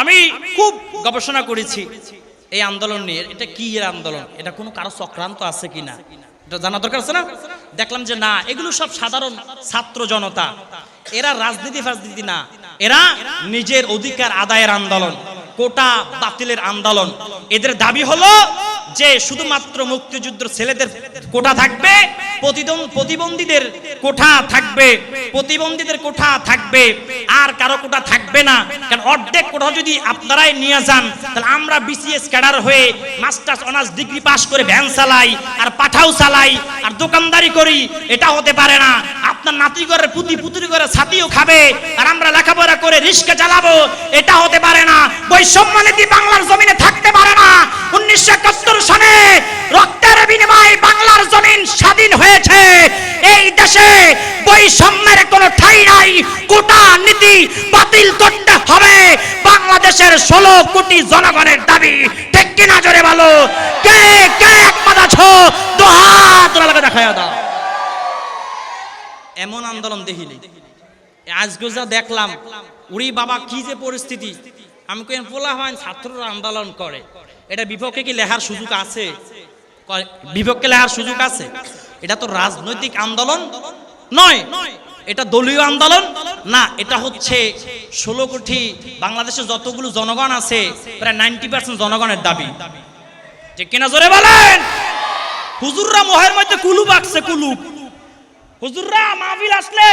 আমি খুব গবেষণা করেছি এই আন্দোলন নিয়ে। এটা কি এর আন্দোলন? এটা কোনো কারও চক্রান্ত আছে কি না? এটা জানা দরকার আছে না? দেখলাম যে না, এগুলো সব সাধারণ ছাত্র জনতা। এরা রাজনীতি ফাজনীতি না। এরা নিজের অধিকার আদায়ের আন্দোলন, কোটা বাতিলের আন্দোলন। এদের দাবি হলো যে শুধুমাত্র মুক্তিযুদ্ধের ছেলেদের কোঠা থাকবে প্রতিবন্ধীদের কোঠা থাকবে। প্রতিবন্ধীদের কোঠা থাকবে, আর কারও কোঠা থাকবে না। কারণ অর্ধেক কোঠা যদি আপনারাই নিয়ে যান, তাহলে আমরা বিসিএস ক্যাডার হয়ে মাস্টার্স, অনার্স ডিগ্রি পাস করে ভ্যান চালাই, আর পাঠাও চালাই, আর দোকানদারি করি, এটা হতে পারে না। আপনার নাতি পুতি পুতুরি করে ছাতিও খাবে, আর আমরা লেখাপড়া করে রিস্কা চালাবো, এটা হতে পারে না। বৈষম্য নীতি বাংলার জমিনে থাকতে পারে না। উনিশশো সনে রক্তের বিনিময়ে বাংলার জমিন স্বাধীন হয়েছে এই দেশে বৈষম্যের কোনো ঠাই নাই কোটা নীতি বাতিল করতে হবে। বাংলাদেশের ষোলো কোটি জনগণের দাবি, ঠিক কিনা জোরে বলো? কে কে একমত আছো? দুহাত লাগে দেখায় দাও। এমন আন্দোলন দেখিলি আজকে যা দেখলাম, উড়ি বাবা কি যে পরিস্থিতি। আমি কেন পোলা হয় ছাত্ররা আন্দোলন করে। এটা বিপক্ষে কি লেখার সুযোগ আছে? বিপক্ষে লেখার সুযোগ আছে? এটা তো রাজনৈতিক আন্দোলন নয়। এটা দলীয় আন্দোলন? না, এটা হচ্ছে ষোলো কোটি বাংলাদেশের যতগুলো জনগণ আছে, প্রায় নাইনটি পার্সেন্ট জনগণের দাবি। ঠিক কিনা জোরে বলেন? হুজুররা মোহের মধ্যে কুলুপ আঁকছে কুলুপ হুজুররা মাহফিল আসলে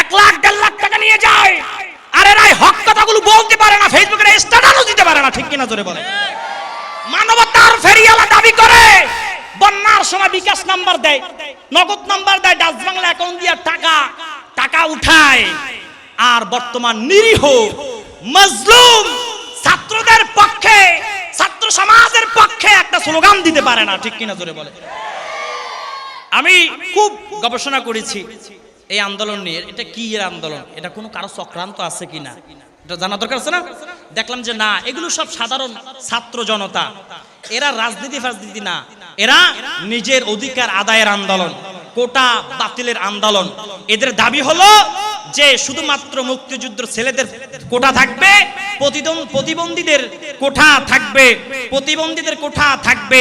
এক লাখ, দেড় লাখ টাকা নিয়ে যায়। আরে এরাই হক কথাগুলো বলতে পারে না ফেসবুকে স্ট্যাটাসও দিতে পারে না, ঠিক কিনা জোরে বলে মানবতার ফেরিয়ালা দাবি করে। সময় বিকাশ নাম্বার দেয়, নগদ নাম্বার দেয়, ডাচ বাংলা অ্যাকাউন্ট দিয়ে টাকা টাকা উঠায়। আর বর্তমান নিরীহ, মজলুম ছাত্রদের পক্ষে, ছাত্র সমাজের পক্ষে একটা স্লোগান দিতে পারে না, ঠিক কিনা জোরে বলে। আমি খুব গবেষণা করেছি এই আন্দোলন নিয়ে, এটা কি এর আন্দোলন? এটা কোনো কারও চক্রান্ত আছে কি না? এটা জানা দরকার আছে না? দেখলাম যে না, এগুলো সব সাধারণ ছাত্র জনতা। এরা রাজনীতি ফাজনীতি না। এরা নিজের অধিকার আদায়ের আন্দোলন, কোটা বাতিলের আন্দোলন। এদের দাবি হলো যে শুধুমাত্র মুক্তিযুদ্ধ ছেলেদের কোটা থাকবে প্রতিবন্ধীদের কোঠা থাকবে। প্রতিবন্ধীদের কোঠা থাকবে,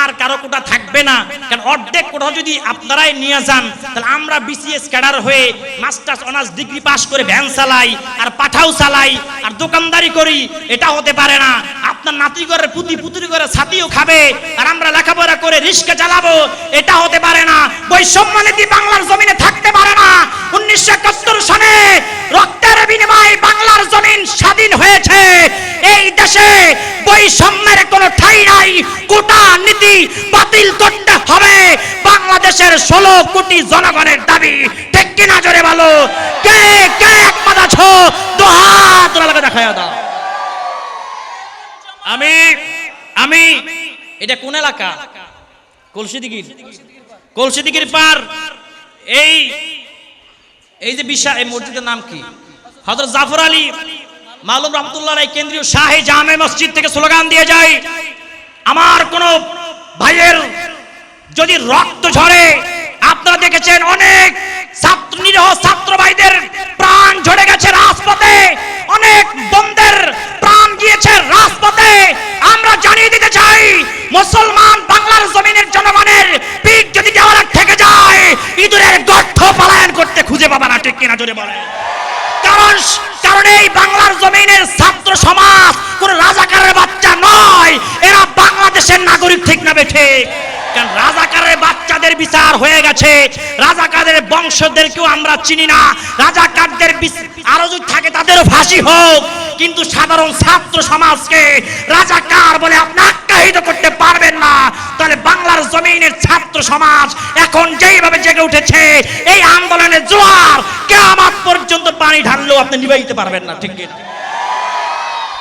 আর কারও কোঠা থাকবে না। কারণ অর্ধেক কোঠা যদি আপনারাই নিয়ে যান, তাহলে আমরা বিসিএস ক্যাডার হয়ে মাস্টার্স অনার্স ডিগ্রি পাস করে ভ্যান চালাই, আর পাঠাও চালাই, আর দোকানদারি করি, এটা হতে পারে না। আপনার নাতি ঘরের পুতি, পুতুরি করে ছাতিও খাবে, আর আমরা লেখাপড়া করে রিস্কা চালাবো, এটা হতে পারে না। বৈষম্য নীতি বাংলার জমিনে থাকতে পারে না। উনিশশো একাত্তর সনে রক্তের বিনিময়ে বাংলার জমিন স্বাধীন হয়েছে। এই দেশে বৈষম্যের কোনো নাই। কোটা নীতি বাতিল করতে হবে। বাংলাদেশের ষোলো কোটি জনগণের দাবি। ঠিক কিনা জোরে বলো? কে কে একমত আছো দুহাত দেখায় দাও। আমি আমি, এটা কোন এলাকা? কলসিদিগির কলসিদিগির পার। এই এই যে বিশা, এই মসজিদের নাম কি? হযরত জাফর আলী মালুম রহমতুল্লাহ কেন্দ্রীয় শাহী জামে মসজিদ থেকে স্লোগান দিয়ে যায় আমার কোন ভাইয়ের যদি রক্ত ঝরে, আপনারা দেখেছেন অনেক ছাত্র, নিরহ ছাত্র ভাইদের প্রাণ ঝরে গেছে রাজপথে। অনেক বন্ধের প্রাণ গিয়েছে রাজপথে। আমরা জানিয়ে দিতে চাই, মুসলমান বাংলার জমিনের জনগণের পিঠ যদি দেওয়ালে থেকে যায়, ইঁদুরের গর্থ পলায়ন করতে খুঁজে পাবা না, ঠিক কিনা জোরে বলে কারণ কারণ এই বাংলার জমিনের ছাত্র সমাজ কোন রাজাকারের বাচ্চা নয়। এরা বাংলাদেশের নাগরিক ঠিক না বেঠে। রাজাকারের বাচ্চাদের বিচার হয়ে গেছে। রাজাকারের বংশদেরকেও আমরা চিনি না। রাজাকারদের আরও যদি থাকে তাদেরও ফাঁসি হোক। কিন্তু সাধারণ ছাত্র সমাজকে রাজাকার বলে আপনি আখ্যায়িত করতে পারবেন না। তাহলে বাংলার জমিনের ছাত্র সমাজ এখন যেইভাবে জেগে উঠেছে এই আন্দোলনের জোয়ার কেমন পর্যন্ত পানি ঢাললেও আপনি নিবাইতে পারবেন না, ঠিক কি?